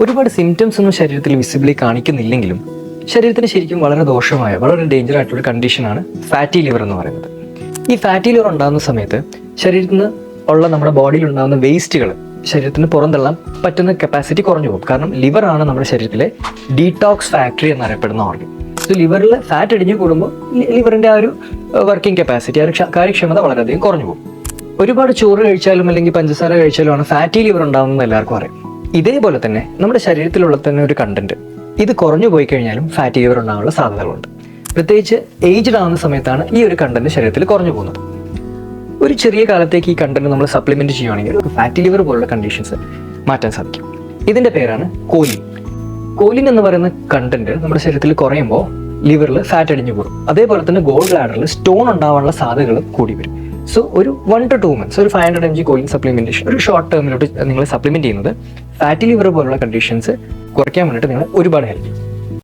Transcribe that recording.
ഒരുപാട് സിംറ്റംസ് ഒന്നും ശരീരത്തിൽ വിസിബിളി കാണിക്കുന്നില്ലെങ്കിലും ശരീരത്തിന് ശരിക്കും വളരെ ദോഷമായ വളരെ ഡേഞ്ചർ ആയിട്ടുള്ള കണ്ടീഷനാണ് ഫാറ്റി ലിവർ എന്ന് പറയുന്നത്. ഈ ഫാറ്റി ലിവർ ഉണ്ടാകുന്ന സമയത്ത് ശരീരത്തിൽ ഉള്ള നമ്മുടെ ബോഡിയിൽ ഉണ്ടാകുന്ന വേസ്റ്റുകൾ ശരീരത്തിന് പുറന്തള്ളാൻ പറ്റുന്ന കപ്പാസിറ്റി കുറഞ്ഞു പോകും. കാരണം ലിവറാണ് നമ്മുടെ ശരീരത്തിലെ ഡീടോക്സ് ഫാക്ടറി എന്നറിയപ്പെടുന്ന ഓർഗൻ സോ ലിവറിൽ ഫാറ്റ് അടിഞ്ഞു കൂടുമ്പോൾ ലിവറിന്റെ ആ ഒരു വർക്കിംഗ് കപ്പാസിറ്റി ആ ഒരു ക്ഷ- കാര്യക്ഷമത വളരെയധികം കുറഞ്ഞു പോകും. ഒരുപാട് ചോറ് കഴിച്ചാലും അല്ലെങ്കിൽ പഞ്ചസാര കഴിച്ചാലും ആണ് ഫാറ്റി ലിവർ ഉണ്ടാകുന്നത് എല്ലാവർക്കും അറിയാം. ഇതേപോലെ തന്നെ നമ്മുടെ ശരീരത്തിലുള്ള തന്നെ ഒരു കണ്ടന്റ് ഇത് കുറഞ്ഞു പോയി കഴിഞ്ഞാലും ഫാറ്റ് ലിവർ ഉണ്ടാകാനുള്ള സാധ്യതകളുണ്ട്. പ്രത്യേകിച്ച് ഏജ്ഡ് ആവുന്ന സമയത്താണ് ഈ ഒരു കണ്ടന്റ് ശരീരത്തിൽ കുറഞ്ഞു പോകുന്നത്. ഒരു ചെറിയ കാലത്തേക്ക് ഈ കണ്ടന്റ് നമ്മൾ സപ്ലിമെന്റ് ചെയ്യുകയാണെങ്കിൽ ഫാറ്റ് ലിവർ പോലുള്ള കണ്ടീഷൻസ് മാറ്റാൻ സാധിക്കും. ഇതിന്റെ പേരാണ് കോലിൻ കോലിൻ എന്ന് പറയുന്ന കണ്ടന്റ് നമ്മുടെ ശരീരത്തിൽ കുറയുമ്പോൾ ലിവറിൽ ഫാറ്റ് അടിഞ്ഞു കൂടും അതേപോലെ തന്നെ ഗോൾഡ് ബ്ലാഡറിൽ സ്റ്റോൺ ഉണ്ടാവാനുള്ള സാധ്യതകൾ കൂടി വരും. സോ ഒരു വൺ ടു ടു മന്ത്സ് ഒരു five hundred M G coin supplementation ഒരു ഷോർട്ട് ടേമിലോട്ട് നിങ്ങൾ സപ്ലിമെന്റ് ചെയ്യുന്നത് ഫാറ്റി ലിവർ പോലുള്ള കണ്ടീഷൻസ് കുറയ്ക്കാൻ വേണ്ടിയിട്ട് നിങ്ങൾ ഒരുപാട് ഹെൽപ്പ് ചെയ്യും.